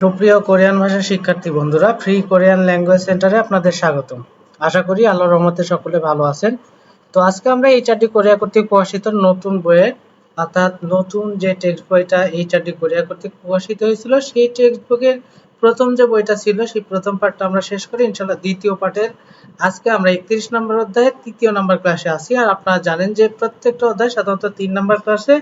সুপ্রিয় কোরিয়ান ভাষা শিক্ষার্থী বন্ধুরা ফ্রি কোরিয়ান ল্যাঙ্গুয়েজ সেন্টারে আপনাদের স্বাগতম। আশা করি আল্লাহর রহমতে সকলে ভালো আছেন। তো আজকে আমরা এইচআরডি কোরিয়া কর্তৃক প্রকাশিত নতুন বইয়ের অর্থাৎ নতুন যে টেক্সট বইটা এইচআরডি কোরিয়া কর্তৃক প্রকাশিত হয়েছিল, সেই টেক্সট বুকের প্রথম যে বইটা ছিল, সেই প্রথম পার্টটা আমরা শেষ করি ইনশাল্লাহ দ্বিতীয় পার্টের আজকে আমরা একত্রিশ নম্বর অধ্যায়ে তৃতীয় নম্বর ক্লাসে আসি আর আপনারা জানেন যে প্রত্যেকটা অধ্যায় সাধারণত তিন নম্বর ক্লাসে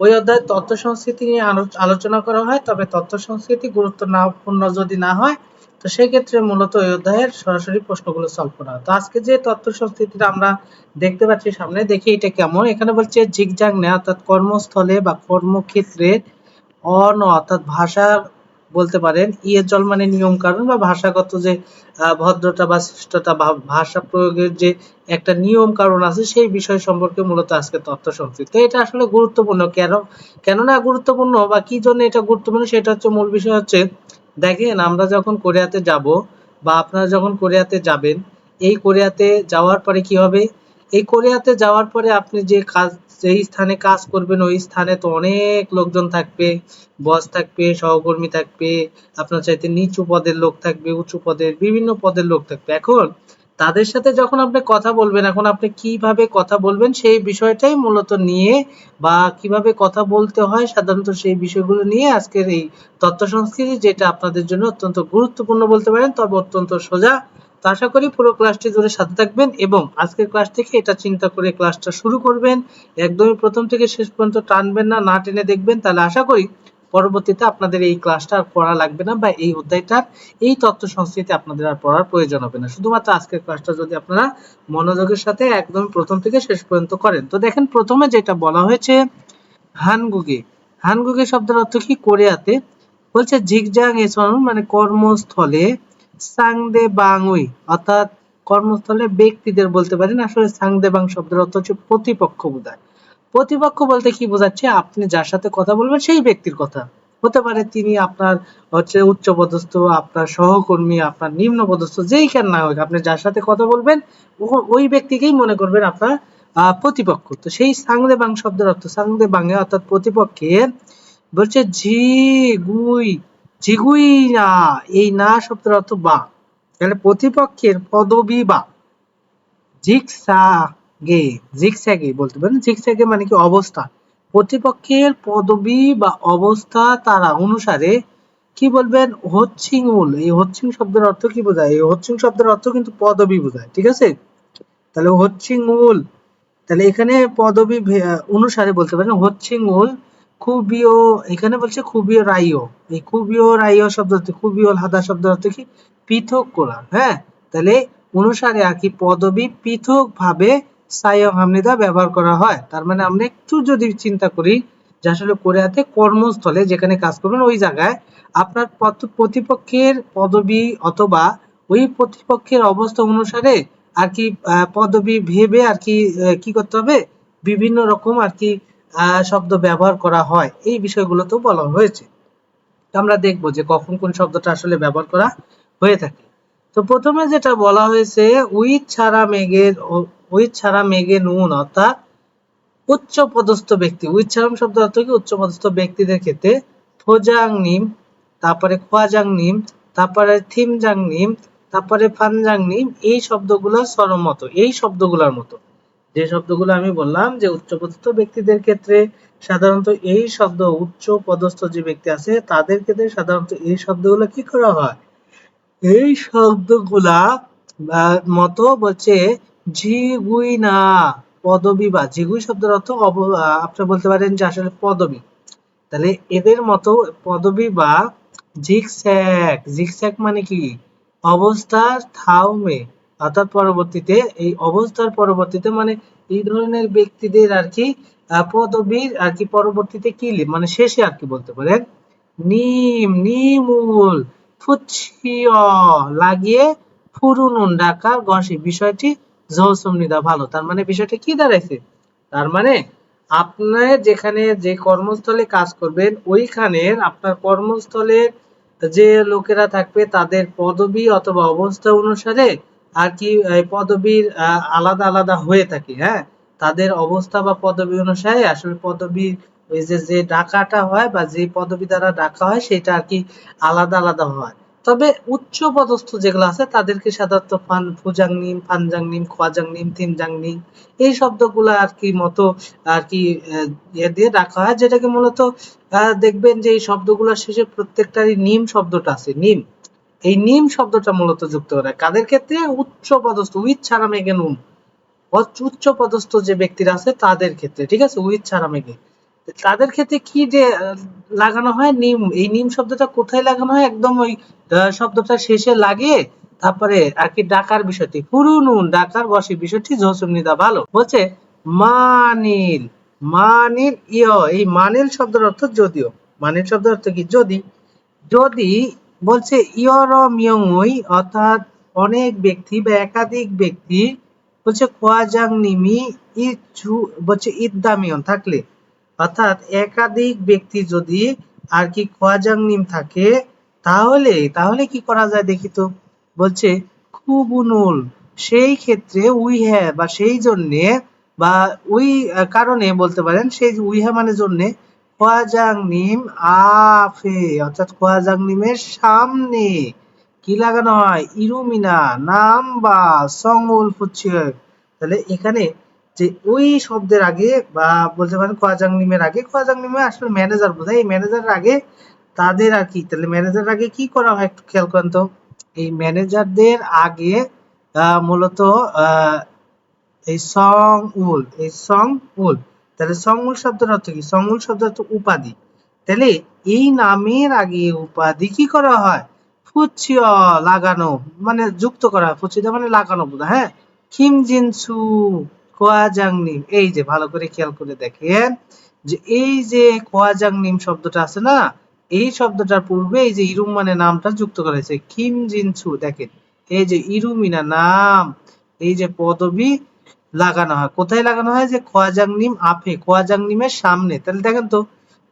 ওই অধ্যায়ে তথ্য সংস্কৃতি নিয়ে আলোচনা করা হয়, তবে তথ্য সংস্কৃতি গুরুত্ব না, পূর্ণ যদি না হয়, তো সেই ক্ষেত্রে মূলত ওই অধ্যায়ের সরাসরি প্রশ্নগুলো সলভ করা হয়। তো আজকে যে তথ্য সংস্কৃতিটা আমরা দেখতে পাচ্ছি সামনে, দেখি এটা কেমন। এখানে বলছে, জিগজাগ নেয় অর্থাৎ কর্মস্থলে বা কর্মক্ষেত্রে অন অর্থাৎ ভাষা বলতে পারেন ইয়ে জল মানে নিয়ম কানুন বা ভাষাগত যে ভদ্রতা বা শ্রেষ্ঠতা বা ভাষা প্রয়োগের যে একটা নিয়ম কারণ আছে, সেই বিষয় সম্পর্কে মূলত আজকে তথ্য সংস্কৃতি তো এটা আসলে গুরুত্বপূর্ণ। কেন, কেননা গুরুত্বপূর্ণ বা কি জন্য এটা গুরুত্বপূর্ণ সেটা হচ্ছে মূল বিষয় হচ্ছে, দেখেন আমরা যখন কোরিয়াতে যাব বা আপনারা যখন কোরিয়াতে যাবেন, এই কোরিয়াতে যাওয়ার পরে কি হবে? এই কোরিয়াতে যাওয়ার পরে আপনি যে কাজ যেই স্থানে কাজ করবেন, ওই স্থানে তো অনেক লোকজন থাকবে বস থাকবে, সহকর্মী থাকবে, আপনার চাইতে নিচু পদের লোক থাকবে, উঁচু পদের, বিভিন্ন পদের লোক থাকবে। এখন তাদের সাথে যখন আপনি কথা বলবেন, এখন আপনি কীভাবে কথা বলবেন সেই বিষয়টাই মূলত নিয়ে বা কীভাবে কথা বলতে হয় সাধারণত সেই বিষয়গুলো নিয়ে আজকের এই তথ্য সংস্কৃতি, যেটা আপনাদের জন্য অত্যন্ত গুরুত্বপূর্ণ বলতে পারেন, তবে অত্যন্ত সোজা তো আশা করি পুরো ক্লাসটি জুড়ে সাথে থাকবেন এবং আজকের ক্লাস থেকে এটা চিন্তা করে ক্লাসটা শুরু করবেন। একদমই প্রথম থেকে শেষ পর্যন্ত টানবেন না না টেনে দেখবেন। তাহলে আশা করি পরবর্তীতে আপনাদের এই ক্লাসটা আর পড়া লাগবে না বা এই অধ্যায়টার এই তথ্য সংস্কৃতি আপনাদের আর পড়ার প্রয়োজন হবে না। শুধুমাত্র আজকের ক্লাসটা যদি আপনারা মনোযোগের সাথে একদম প্রথম থেকে শেষ পর্যন্ত করেন। তো দেখেন প্রথমে যেটা বলা হয়েছে, হানগুগে। হানগুগে শব্দের অর্থ কি? কোরিয়াতে। বলছে ঝিকঝাং এসন মানে কর্মস্থলে সাংদে বাংউই, অর্থাৎ কর্মস্থলে ব্যক্তিদের বলতে পারেন, আসলে সাংদে বাং শব্দের অর্থ হচ্ছে প্রতিপক্ষ বোঝায়। প্রতিপক্ষ বলতে কি বোঝাচ্ছে? আপনি যার সাথে কথা বলবেন, সেই ব্যক্তির কথা। হতে পারে তিনি আপনার হচ্ছে উচ্চ পদস্থ আপনার সহকর্মী, আপনার নিম্ন পদস্থ যেই কেন না হোক, আপনি যার সাথে কথা বলবেন ওই ব্যক্তিকেই মনে করবেন আপনার প্রতিপক্ষ। তো সেই সাংদে বাং শব্দের অর্থ, সাংদে বাংয়ে অর্থাৎ প্রতিপক্ষের, বলছে ঝি, গুই ঝিগুই না এই না শব্দের অর্থ বা। তাহলে প্রতিপক্ষের পদবি বা। জিগসাগে জিগস্যাগে বলতে পারেন। জিগস্যাগে মানে কি অবস্থা? প্রতিপক্ষের পদবি বা অবস্থা তারা অনুসারে কি বলবেন? হচ্ছিংউল এই হচ্ছিং শব্দের অর্থ কি বোঝায়? এই হচ্ছিং শব্দের অর্থ কিন্তু পদবি বোঝায়, ঠিক আছে? তাহলে হচ্ছিংউল তাহলে এখানে পদবি অনুসারে বলতে পারেন হচ্ছিংউল খুবিও এখানে বলছে খুবিও রাইও। এই খুবিও রাইও শব্দ অর্থ খুবিও হাদা শব্দ অর্থ কি? পৃথক করা হ্যাঁ? তাহলে অনুসারে আর কি পদবি পৃথক ভাবে হামনিদা ব্যবহার করা হয়। তার মানে আমরা একটু যদি চিন্তা করি যে আসলে কোরিয়াতে কর্মস্থলে যেখানে কাজ করবেন, ওই জায়গায় আপনার প্রতিপক্ষের পদবি অথবা ওই প্রতিপক্ষের অবস্থা অনুসারে আর কি পদবি ভেবে আর কি কি করতে হবে? বিভিন্ন রকম আর কি শব্দ ব্যবহার করা হয়। এই বিষয়গুলো তো বলা হয়েছে। তো আমরা দেখব যে কখন কোন শব্দটা আসলে ব্যবহার করা হয়ে থাকে। তো প্রথমে যেটা বলা হয়েছে, উইথ ছাড়া মেঘের উইথ ছাড়া মেঘে নুন অর্থাৎ উচ্চ পদস্থ ব্যক্তি, উইথ ছাড়াম শব্দ অর্থ কি? উচ্চ পদস্থ ব্যক্তিদের ক্ষেত্রে ফোজাং নিম, তারপরে খোয়াজাং নিম, তারপরে থিমজাং নিম, তারপরে ফানজাং নিম, এই শব্দগুলো সরমত এই শব্দগুলোর মতো। যে শব্দগুলো আমি বললাম যে উচ্চ পদস্থ ব্যক্তিদের ক্ষেত্রে সাধারণত এই শব্দ উচ্চ পদস্থ যে ব্যক্তি আছে, তাদের ক্ষেত্রে সাধারণত এই শব্দগুলো কি করা হয়? এই শব্দগুলা মতো বলছে ঝিগুই না পদবি বা জিগুই শব্দের অর্থ আপনি বলতে পারেন যে আসলে পদবি। তাহলে এদের মতো পদবি বা জিগস্যাক জিগস্যাক মানে কি? অবস্থার থাউমে। অর্থাৎ পরবর্তীতে, এই অবস্থার পরবর্তীতে মানে এই ধরনের ব্যক্তিদের আর কি পদবীর আর কি পরবর্তীতে কি মানে শেষে আর কি বলতে পারেন, নিম, নিমুল লাগিয়ে ফুরুনুন ডাকা গসি, বিষয়টি জহসুমনিদা ভালো। তার মানে বিষয়টা কি দাঁড়াইছে? তার মানে আপনার যেখানে যে কর্মস্থলে কাজ করবেন, ওইখানের আপনার কর্মস্থলে যে লোকেরা থাকবে, তাদের পদবি অথবা অবস্থা অনুসারে আর কি পদবীর আলাদা আলাদা হয়ে থাকে হ্যাঁ? তাদের অবস্থা বা পদবি অনুসারে আসলে পদবি, ওই যে যে ডাকাটা হয় বা যে পদবি দ্বারা ডাকা হয় সেটা আর কি আলাদা আলাদা হয়। তবে উচ্চ পদস্থ যেগুলো আছে তাদেরকে সাধারণত ফান, ফুজাংনিম, ফানজাংনিম, খোয়াজাংনিম, তিনজাংনিম এই শব্দগুলো আর কি মতো আর কি ইয়ে দিয়ে ডাকা হয়, যেটাকে মূলত দেখবেন যে এই শব্দগুলোর শেষে প্রত্যেকটারই নিম শব্দটা আছে, নিম। এই নিম শব্দটা মূলত যুক্ত করে কাদের ক্ষেত্রে? উচ্চ পদস্থ উইথ ছাড়া মেঘে নুন। উচ্চ পদস্থ যে ব্যক্তিরা আছে, তাদের ক্ষেত্রে, ঠিক আছে? উইথ ছাড়া মেঘে। তাদের ক্ষেত্রে কি যে লাগানো হয়? নিম। এই নিম শব্দটা কোথায় লাগানো হয়? একদম ওই শব্দটা শেষে লাগিয়ে তারপরে আর কি ডাকার বিষয়টি। পুরু নুন, ডাকার বসে বিষয়টি জসুমনিদা ভালো? বলছে, মানিল মানিল ইয়। এই মানিল শব্দের অর্থ যদিও। মানিল শব্দের অর্থ কি? যদি যদি বলছে ইয়রমিয়ংই অর্থাৎ অনেক ব্যক্তি বা একাধিক ব্যক্তি বলছে খোয়াজাং নিমি ইচ্ছু বলছে, ইদ্দামিয়ন থাকলে। অর্থাৎ একাধিক ব্যক্তি যদি আর কি খোয়াজাং নিম থাকে, তাহলে তাহলে কি করা যায় দেখি তো? বলছে, খুবুনুল সেই ক্ষেত্রে উই হ্যাঁ বা সেই জন্যে বা ওই কারণে বলতে পারেন, সেই উই হ্যাঁ মানে জন্যে খোয়াজাং নিম আফে, অর্থাৎ খোয়াজাং নিমের সামনে। কি লাগানো হয়? ইরুমিনা নাম বা সংউল ফুচ্ছে তাহলে এখানে যে ওই শব্দের আগে বা বলতে পারেন খোয়াজাং নিমের আগে খোয়াজাং নিমে আসলে ম্যানেজার বোঝায় এই ম্যানেজারের আগে তাদের আর কি। তাহলে ম্যানেজারের আগে কি করা হয় একটু খেয়াল করেন তো। এই ম্যানেজারদের আগে মূলত এই সং উল এই সং উল তাহলে সং শব্দের অর্থ কি? সং উল শব্দের অর্থ উপাধি। তাহলে এই নামের আগে উপাধি কি করা হয়? লাগানো মানে যুক্ত করা মানে লাগানো হ্যাঁ কিম জিনসু কোয়াজাংনিম এই যে ভালো করে খেয়াল করে দেখেন যে এই যে কোয়াজাংনিম শব্দটা আছে না, এই শব্দটার পূর্বে এই যে ইরুম মানে নামটা যুক্ত করা হয়েছে। কিম জিনসু, দেখেন। এই যে ইরুমিনা নাম, এই যে পদবি লাগানো হয়। কোথায় লাগানো হয়? যে খোয়াজাংনিম আপে, খোয়াজাংনিমের সামনে। তাহলে দেখেন তো,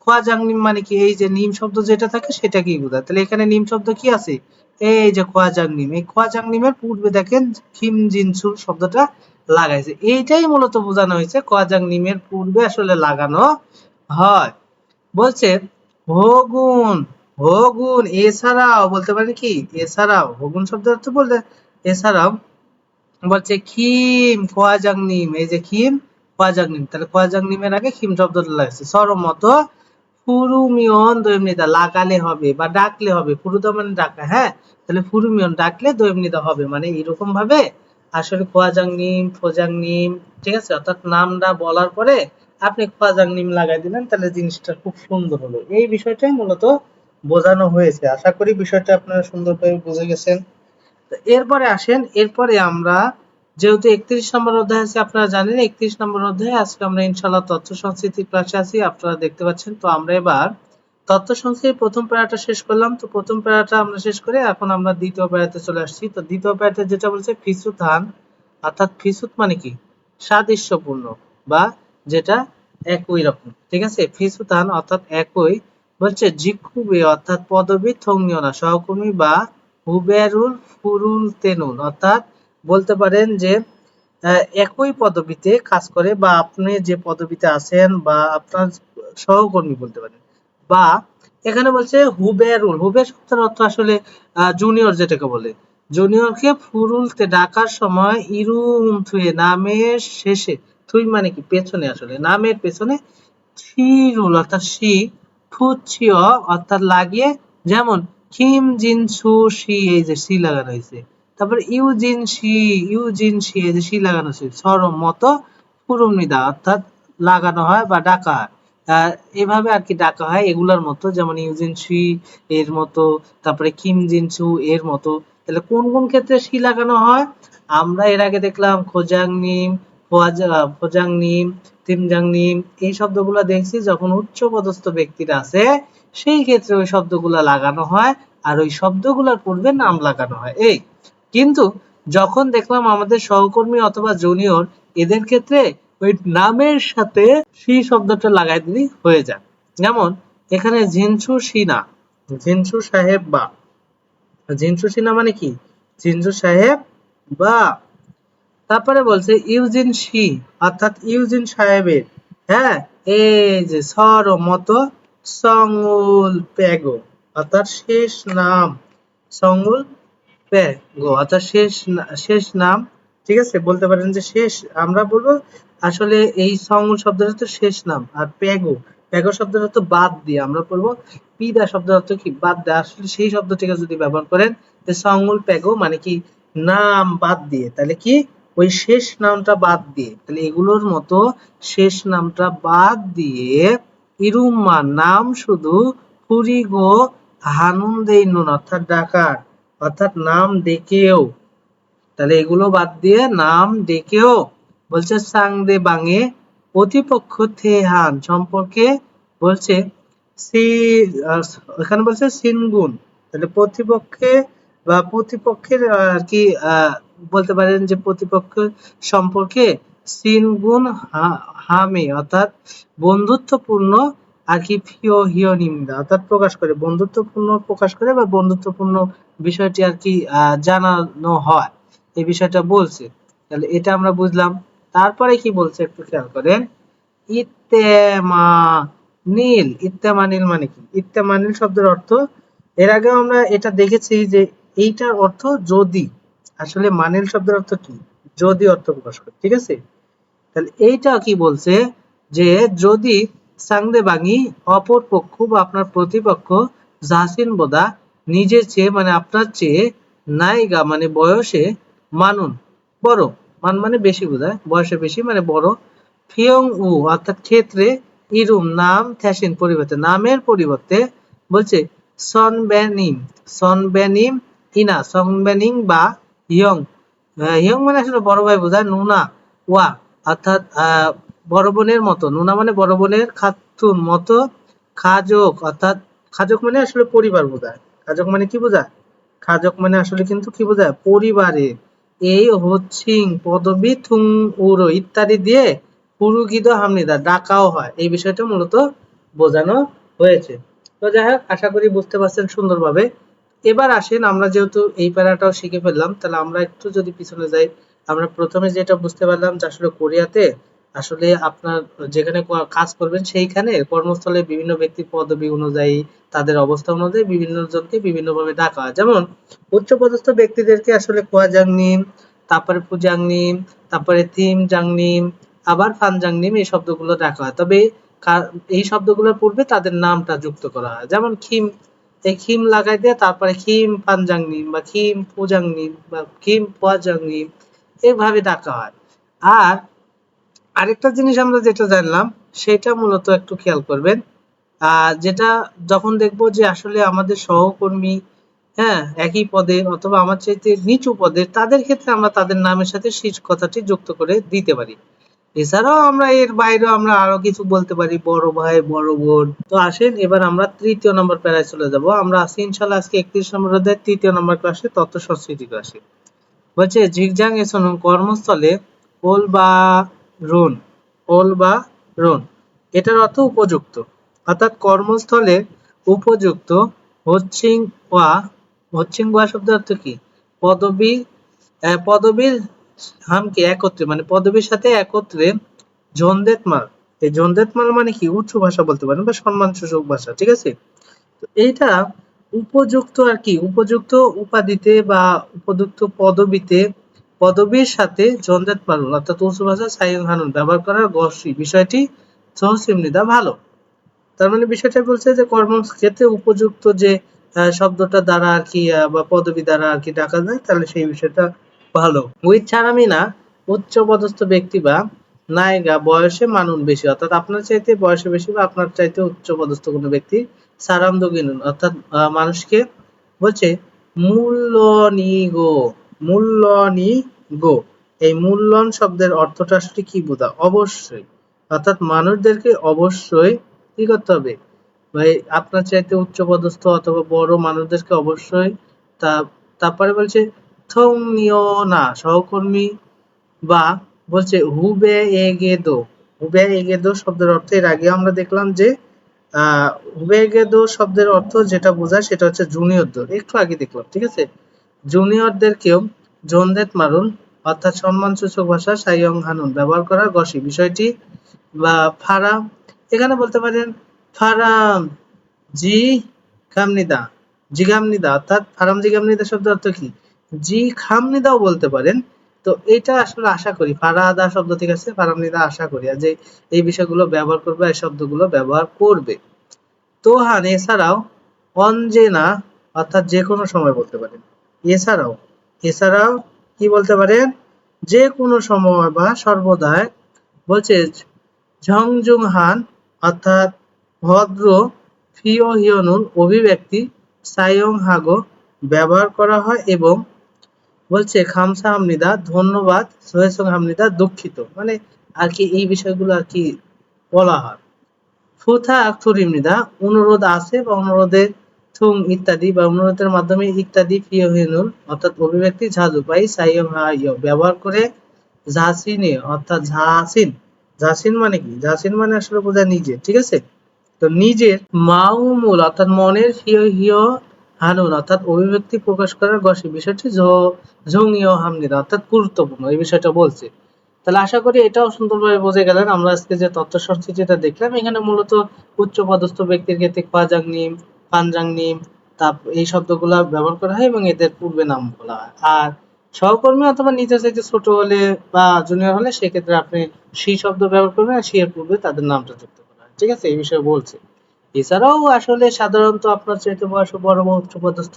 খোয়াজাংনিম মানে কি? এই যে নিম শব্দ যেটা থাকে, সেটাকেই বোঝায়। তাহলে এখানে নিম শব্দ কি আছে? এই যে খোয়াজাংনিম। এই খোয়াজাংনিমের পূর্বে দেখেন খিম জিনসুর শব্দটা লাগাইছে। এইটাই মূলত বোঝানো হয়েছে, খোয়াজাংনিমের পূর্বে আসলে লাগানো হয়। বলছে হগুন হগুন এছাড়াও বলতে পারেন কি? এছাড়াও হগুন শব্দের অর্থ বলতে, এছাড়াও বলছে, খিম, খোয়াজাংনিম। এই যে খিম, খোয়াজাংনিম। তাহলে খোয়াজাংনিমের আগে খিম শব্দটা লাগছে। সরম মতো ফুরুমিয়ন দৈমনিদা লাগালে হবে বা ডাকলে হবে। ফুরুদা মানে ডাকা হ্যাঁ? তাহলে ফুরুমিয়ন ডাকলে দৈমনিদা হবে। মানে এরকম ভাবে আসলে খোয়াজাংনিম, ফোজাংনিম, ঠিক আছে? অর্থাৎ নামটা বলার পরে আপনি খোয়াজাংনিম লাগাই দিলেন, তাহলে জিনিসটা খুব সুন্দর হলো। এই বিষয়টাই মূলত বোঝানো হয়েছে। আশা করি বিষয়টা আপনারা সুন্দরভাবে বুঝে গেছেন। এরপরে আসেন, এরপরে আমরা যেহেতু একত্রিশ নম্বর অধ্যায় আছে, আপনারা জানেন, একত্রিশ নম্বর অধ্যায়ে আজকে আমরা ইনশাল্লাহ তথ্য সংস্কৃতি ক্লাসে আছি, আপনারা দেখতে পাচ্ছেন। তো আমরা এবার তথ্য সংস্কৃতির প্রথম প্যারাটা শেষ করলাম। তো প্রথম প্যারাটা আমরা শেষ করে এখন আমরা দ্বিতীয় প্যারাতে চলে আসছি। তো দ্বিতীয় প্যারাতে যেটা বলছে, ফিসুথান, অর্থাৎ ফিসুত মানে কি? সাদৃশ্যপূর্ণ বা যেটা একই রকম, ঠিক আছে? ফিসুথান অর্থাৎ একই, বলছে জিকুবে অর্থাৎ পদবী থংনীয় না, সহকর্মী বা হুবেরুল ফুরুল তেনুল অর্থাৎ বলতে পারেন যে একই পদবিতে কাজ করে বা আপনি যে পদবিতে আছেন বা আপনার সহকর্মী বলতে পারেন, বা এখানে বলছে হুবেরুল হুবে শব্দের অর্থ আসলে জুনিয়র যেটাকে বলে। জুনিয়রকে ফুরুলতে ডাকার সময় ইরুম থুয়ে নামের শেষে, থুই মানে কি? পেছনে আসলে, নামের পেছনে শিরুল অর্থাৎ শি ফুচিয় অর্থাৎ লাগিয়ে, যেমন কিম জিন সু শি এই যে সি লাগানো হয়েছে তারপর ইউজিন শি ইউজিন শি এই যে শি লাগানো হয়েছে সরম মতো পুরুমিদা অর্থাৎ লাগানো হয় বা ডাকা হয়। এভাবে আর কি ডাকা হয় এগুলার মতো, যেমন ইউজিন শি এর মতো, তারপরে কিম জিন সু এর মতো। তাহলে কোন কোন ক্ষেত্রে শি লাগানো হয়? আমরা এর আগে দেখলাম খোজাং নিম এই শব্দগুলো দেখছি যখন উচ্চ পদস্থ ব্যক্তিরা আছে, সেই ক্ষেত্রে ওই লাগানো হয় আর ওই শব্দগুলোর পূর্বে নাম লাগানো হয়। এই, কিন্তু যখন দেখলাম আমাদের সহকর্মী অথবা জুনিয়র এদের ক্ষেত্রে ওই নামের সাথে সি শব্দটা লাগাই দিলেই হয়ে যায়। যেমন এখানে জিনসু সিনা, জিনসু সাহেব বা। জিনসু সিনা মানে কি? জিনসু সাহেব বা তারপরে বলছে ইউজিন সি অর্থাৎ ইউজিন সাহেবের হ্যাঁ এই যে সর মতো সঙ্গুল পেগো অর্থাৎ শেষ নাম, সঙ্গুল পেগো অর্থাৎ শেষ শেষ নাম, ঠিক আছে, বলতে পারেন যে শেষ, আমরা বলব আসলে এই সঙ্গুল শব্দের অর্থ শেষ নাম, আর প্যাগো প্যাগো শব্দের অর্থ বাদ দিয়ে, আমরা বলব পিদা শব্দের অর্থ কি, বাদ দেয়, আসলে সেই শব্দটিকে যদি ব্যবহার করেন সঙ্গুল প্যাগো মানে কি, নাম বাদ দিয়ে, তাহলে কি ওই শেষ নামটা বাদ দিয়ে, তাহলে এগুলোর মতো শেষ নামটা বাদ দিয়ে ইরুম্মা নাম শুধু ফুরিগো হানুন্দেই নুন অর্থাৎ ডাকার, অর্থাৎ নাম ডেকেও। তাহলে এগুলো বাদ দিয়ে নাম ডেকেও বলছে সাংদে বাঙে প্রতিপক্ষ থেহান সম্পর্কে বলছে সি এখানে বলছে সিনগুন। তাহলে প্রতিপক্ষে বা প্রতিপক্ষের আর কি বলতে পারেন যে প্রতিপক্ষ সম্পর্কে সিনগুন হামে, অর্থাৎ বন্ধুত্বপূর্ণ আর কি ফিও, হিও নিন্দা অর্থাৎ প্রকাশ করে, বন্ধুত্বপূর্ণ প্রকাশ করে বা বন্ধুত্বপূর্ণ বিষয়টি আর কি জানানো হয়। এই বিষয়টা বলছে। তাহলে এটা আমরা বুঝলাম। তারপরে কি বলছে একটু খেয়াল করেন? ইত্তেমা নীল ইত্তেমা নীল মানে কি? ইত্তেমা নীল শব্দের অর্থ, এর আগে আমরা এটা দেখেছি যে এইটার অর্থ যদি। আসলে মানিল শব্দের অর্থ কি? যদি অর্থ প্রকাশ করে, ঠিক আছে? তাহলে এইটা কি বলছে যে যদি সাংদে বাঙি অপর পক্ষ বা আপনার প্রতিপক্ষ জাসিন বোদা নিজের চেয়ে মানে আপনার চেয়ে নাইগা মানে বয়সে মানুন, বড়, মান মানে বেশি বোঝায় বয়সে বেশি মানে বড়, ফিয়ং উ, অর্থাৎ ক্ষেত্রে ইরুম, নাম থ্যাসিন পরিবর্তে, নামের পরিবর্তে বলছে সন ব্যানিম সন ব্যানিম ইনা সন ব্যানিং বা ইয়ং ইয়ং মানে আসলে বড় ভাই বোঝায় নুনা। ওয়া, অর্থাৎ বড় বোনের মতো। নুনা মানে বড় বোনের খাতুন মতো। খাজক, অর্থাৎ, খাজক মানে আসলে পরিবার বোঝায় খাজক মানে কি বোঝায়? খাজক মানে আসলে কিন্তু কি বোঝায়? পরিবারে। এই হচ্ছিং পদবী, থুং, উরো ইত্যাদি দিয়ে পুরুগিদ হামনিদা ডাকাও হয়। এই বিষয়টা মূলত বোঝানো হয়েছে। তো যাই হোক, আশা করি বুঝতে পারছেন সুন্দরভাবে। এবার আসেন, আমরা যেহেতু এই প্যারাটাও শিখে ফেললাম, তাহলে আমরা একটু যদি পিছনে যাই, আমরা প্রথমে যেটা বুঝতে পারলাম যে আসলে কোরিয়াতে আসলে আপনার যেখানে কাজ করবেন সেইখানে কর্মস্থলে বিভিন্ন ব্যক্তি পদবি অনুযায়ী তাদের অবস্থা অনুযায়ী বিভিন্ন জনকে বিভিন্ন ভাবে ডাকা হয়। যেমন উচ্চপদস্থ ব্যক্তিদেরকে আসলে কোয়াজাংনিম, তারপরে পুজাংনিম তারপরে থিম জাংনিম আবার ফানজাংনিম এই শব্দগুলো ডাকা হয়। তবে এই শব্দগুলোর পূর্বে তাদের নামটা যুক্ত করা হয়। যেমন খিম এই খিম লাগাই দিয়ে তারপরে খিম পানজাংনিম বা খিম পুজাংনিম বা খিম পোয়াজাংনিম এইভাবে ডাকা হয়। আর আরেকটা জিনিস আমরা যেটা জানলাম, সেটা মূলত একটু খেয়াল করবেন। যেটা যখন দেখব যে আসলে আমাদের সহকর্মী হ্যাঁ একই পদে অথবা আমার চাইতে নিচু পদে, তাদের ক্ষেত্রে আমরা তাদের নামের সাথে শীষ কথাটি যুক্ত করে দিতে পারি। এছাড়াও আমরা এর বাইরেও আমরা আরও কিছু বলতে পারি, বড় ভাই, বড় বোন। তো আসেন, এবার আমরা তৃতীয় নম্বর প্যারায় চলে যাব। আমরা আছি ইনশাল্লাহ আজকে একত্রিশ নম্বর অধ্যায় তৃতীয় নম্বর ক্লাসে তথ্য সংস্কৃতি ক্লাসে বলছে ঝিকঝাং এসন কর্মস্থলে ওল বা রুন, ওল বা রুন, এটার অর্থ উপযুক্ত। অর্থাৎ কর্মস্থলে উপযুক্ত হচ্ছিং ওয়া হচ্ছিং ওয়া শব্দের অর্থ কি? পদবী পদবীর হামকে একত্রে মানে পদবীর সাথে একত্রে জন্দেতমাল এই জন্দেতমাল মানে কি? উচ্চ ভাষা বলতে পারেন বা সম্মানসূচক ভাষা, ঠিক আছে? তো এইটা উপযুক্ত আর কি? উপযুক্ত উপাধিতে বা উপযুক্ত পদবিতে, পদবীর সাথে জন্দেত পালন অর্থাৎ উচ্চ ভাষা সাইয়ং হানুন ব্যবহার করার গসি বিষয়টি সহসিমনিদা ভালো। তার মানে বিষয়টা বলছে যে কর্মক্ষেত্রে উপযুক্ত যে শব্দটা দ্বারা আর কি বা পদবী দ্বারা আর কি ডাকা যায়, তাহলে সেই বিষয়টা ভালো। উইথ ছাড়ামি না উচ্চ পদস্থ ব্যক্তি বা নায়িকা বয়সে মানুন বেশি, অর্থাৎ আপনার চাইতে বয়সে বেশি বা আপনার চাইতে উচ্চ পদস্থ কোনো ব্যক্তি সারান্দ গিনুন অর্থাৎ মানুষকে বলছে মূল্য নি গো মূল্য নি গো এই মূল্যন শব্দের অর্থটা আসলে কি বোঝা অবশ্যই। অর্থাৎ মানুষদেরকে অবশ্যই কি করতে হবে? ভাই, আপনার চাইতে উচ্চপদস্থ অথবা বড় মানুষদেরকে অবশ্যই তা, তারপরে বলছে নিও না সহকর্মী বা বলছে হুবে এগে দো হুবে এগে দো শব্দের অর্থ এর আগে আমরা দেখলাম যে হুবে এগেদো শব্দের অর্থ যেটা বোঝায় সেটা হচ্ছে জুনিয়রদের। একটু আগে দেখলাম, ঠিক আছে? জুনিয়রদেরকেও জনদেত মারুন, অর্থাৎ সম্মানসূচক ভাষা সাইয়ং হানুন ব্যবহার করা গসি। বিষয়টি, বা ফারা, এখানে বলতে পারেন ফারাম জি খামনিদা জিগামনিদা অর্থাৎ ফারাম জিগামনিদা শব্দ অর্থ কি? জি, খামনিদাও বলতে পারেন। তো এটা আসলে আশা করি ফারাদা শব্দ ঠিক আছে ফারামনিদা আশা করি, আর যে এই বিষয়গুলো ব্যবহার করবে, এই শব্দগুলো ব্যবহার করবে। তোহান, এছাড়াও অঞ্জেনা, অর্থাৎ যে কোনো সময় বলতে পারেন। এছাড়াও এছাড়াও কি বলতে পারেন? যে কোনো সময় বা সর্বদাই বলছে ঝংজুং হান অর্থাৎ ভদ্র ফিও হিয়নুল অভিব্যক্তি সাইয়ং হাগো ব্যবহার করা হয় এবং বলছে খামসা হামনিদা ধন্যবাদ সোহেসং হামনিদা দুঃখিত। মানে আর কি এই বিষয়গুলো আর কি বলা হয়। ফুথা আক্ষরিমনিদা অনুরোধ আছে বা অনুরোধে থুং ইত্যাদি বা অনুরোধের মাধ্যমে ইত্যাদি ফিওহিনুল অর্থাৎ অভিব্যক্তি ঝাজু পাই, সাইয়ং হাইয় ব্যবহার করে ঝাসিনে অর্থাৎ ঝাসিন। ঝাসিন মানে কি? ঝাসিন মানে আসলে বোঝায় নিজে ঠিক আছে? তো নিজের মাউমুল, অর্থাৎ মনের হিয় হিয় হানুন অর্থাৎ অভিব্যক্তি প্রকাশ করার গসি বিষয়টি ঝংীয় হামনিদা অর্থাৎ গুরুত্বপূর্ণ, এই বিষয়টা বলছে। তাহলে আশা করি এটাও সুন্দরভাবে বুঝে গেলেন। আমরা আজকে যে তথ্য সংস্কৃতিটা দেখলাম, এখানে মূলত উচ্চ পদস্থ ব্যক্তির ক্ষেত্রে পাজাং নিম পাঞ্জাং নিম তারপর এই শব্দগুলা ব্যবহার করা হয় এবং এদের পূর্বে নাম বলা হয়। আর সহকর্মী অথবা নিজের চাইতে ছোট হলে বা জুনিয়র হলে সেক্ষেত্রে আপনি সি শব্দ ব্যবহার করবেন আর সি এর পূর্বে তাদের নামটা যুক্ত করা হয়। ঠিক আছে, এই বিষয়ে বলছে। এছাড়াও আসলে সাধারণত আপনার চাইতে বয়স বড় বা উচ্চপদস্থ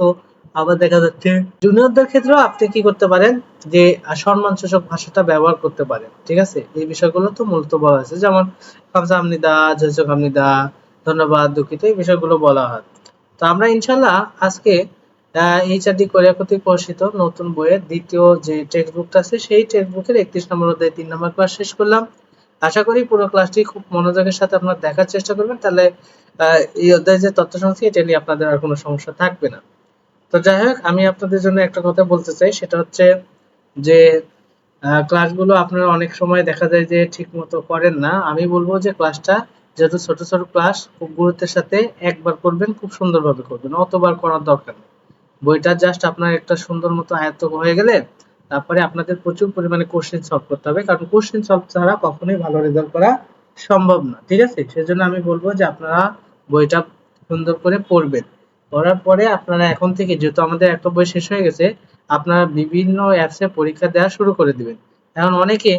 আবার দেখা যাচ্ছে জুনিয়রদের ক্ষেত্রেও আপনি কি করতে পারেন? যে সম্মান সূচক ভাষাটা ব্যবহার করতে পারেন, ঠিক আছে? এই বিষয়গুলো তো মূলত বলা হয়েছে। যেমন কামসা আমনিদা জয়সক আমনিদা ধন্যবাদ, দুঃখিত, এই বিষয়গুলো বলা হয়। তো আমরা ইনশাল্লাহ আজকে এইচআরডি কোরিয়া কর্তৃক নতুন বইয়ের দ্বিতীয় যে টেক্সট বুকটা আছে, সেই টেক্সট বুকের একত্রিশ নম্বর অধ্যায় তিন নম্বর ক্লাস শেষ করলাম। আশা করি পুরো ক্লাসটি খুব মনোযোগের সাথে আপনারা দেখার চেষ্টা করবেন। তাহলে এই অধ্যায়ে যে তথ্য সংস্কৃতি এটা নিয়ে আপনাদের আর কোনো সমস্যা থাকবে না। তো যাই হোক, আমি আপনাদের জন্য একটা কথা বলতে চাই। সেটা হচ্ছে যে ক্লাসগুলো আপনারা অনেক সময় দেখা যায় যে ঠিক মতো করেন না। আমি বলব যে ক্লাসটা যেহেতু ছোট ছোট ক্লাস খুব গুরুত্বের সাথে একবার করবেন, খুব সুন্দরভাবে করবেন। অতবার করার দরকার নেই। বইটা জাস্ট আপনার একটা সুন্দর মতো আয়ত্ত হয়ে গেলে তারপরে আপনাদের প্রচুর পরিমাণে কোশ্চেন সলভ করতে হবে, কারণ কোশ্চেন সলভ ছাড়া কখনোই ভালো রেজাল্ট করা সম্ভব না, ঠিক আছে? সেজন্য আমি বলব যে আপনারা বইটা সুন্দর করে পড়বেন। পড়ার পরে আপনারা এখন থেকে, যেহেতু আমাদের একটা বই শেষ হয়ে গেছে, আপনারা বিভিন্ন অ্যাপসে পরীক্ষা দেওয়া শুরু করে দিবেন। এখন অনেকে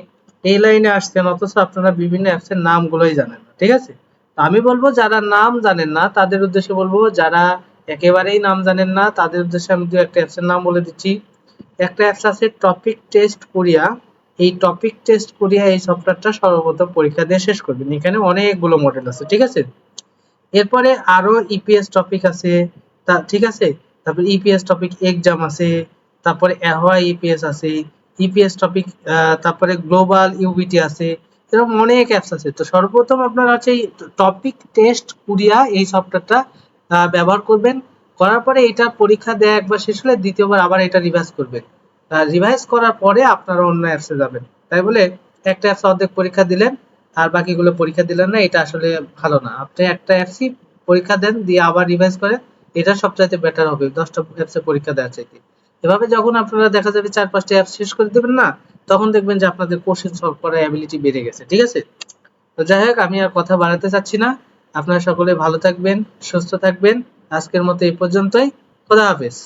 এই লাইনে আসছেন, অথচ আপনারা বিভিন্ন অ্যাপসের নামগুলোই জানেন না, ঠিক আছে? আমি বলব, যারা নাম জানেন না, তাদের উদ্দেশ্যে বলব, যারা একেবারেই নাম জানেন না, তাদের উদ্দেশ্যে আমি দু একটা অ্যাপসের নাম বলে দিচ্ছি। একটা অ্যাপস আছে টপিক টেস্ট কোরিয়া, এই টপিক টেস্ট কোরিয়া এই সফটওয়্যারটা সর্বপ্রথম পরীক্ষা দিয়ে শেষ করবেন। এখানে অনেকগুলো মডেল আছে, ঠিক আছে? এরপরে আরও ইপিএস টপিক আছে, তা ঠিক আছে? তারপর ইপিএস টপিক এক্সাম আছে, তারপরে অ্যাহোয়া ইপিএস আছে ইপিএস টপিক তারপরে গ্লোবাল ইউবিটি আছে, এরকম অনেক অ্যাপস আছে। তো সর্বপ্রথম আপনারা হচ্ছে টপিক টেস্ট কুরিয়া এই সফটওয়্যারটা ব্যবহার করবেন। করার পরে এটা পরীক্ষা দেয়া একবার শেষ হলে দ্বিতীয়বার আবার এটা রিভাইজ করবেন রিভাইজ করার পরে আপনারা অন্য অ্যাপসে যাবেন। তাই বলে একটা অ্যাপস অর্ধেক পরীক্ষা দিলেন, আর বাকিগুলো পরীক্ষা দিলেন না, এটা আসলে ভালো না। আপনি একটা অ্যাপসই পরীক্ষা দেন, দিয়ে আবার রিভাইজ করেন, এটা সবচাইতে বেটার হবে। দশটা অ্যাপসে পরীক্ষা দেওয়ার চাইতে। এভাবে যখন আপনারা দেখা যাবে চার পাঁচটা অ্যাপস শেষ করে দেবেন না, তখন দেখবেন যে আপনাদের কোশ্চেন সলভ করার অ্যাবিলিটি বেড়ে গেছে। ঠিক আছে? তো যাই হোক, আমি আর কথা বাড়াতে চাচ্ছি না। আপনারা সকলে ভালো থাকবেন, সুস্থ থাকবেন। আজকের মতো এই পর্যন্তই। খোদা হাফেজ।